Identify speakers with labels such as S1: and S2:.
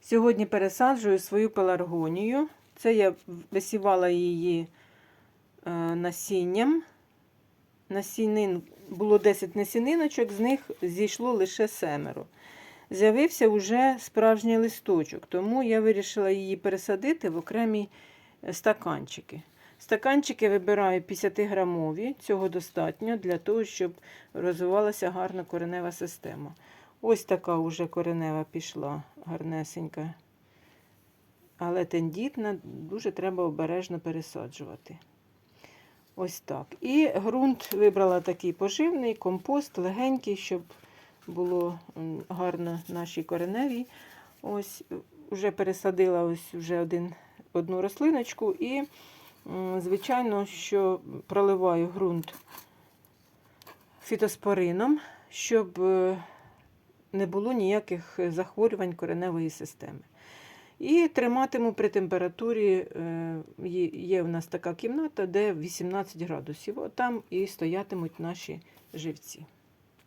S1: Сьогодні пересаджую свою пеларгонію. Це я висівала її е, насінням. Насінин було 10 насіниночок, з них зійшло лише семеро. З'явився вже справжній листочок, тому я вирішила її пересадити в окремі е, стаканчики. Стаканчики вибираю 50-грамові, цього достатньо для того, щоб розвивалася гарна коренева система. Ось така вже коренева пішла, гарнесенька. Але тендітна, дуже треба обережно пересаджувати. Ось так. І ґрунт вибрала такий поживний, компост, легенький, щоб було гарно нашій кореневій. Ось вже пересадила ось вже один, одну рослиночку і, звичайно, що проливаю ґрунт фітоспорином, щоб е, не було ніяких захворювань кореневої системи. І триматиму при температурі, е, є- в нас така кімната, де 18 градусів. Там і стоятимуть наші живці.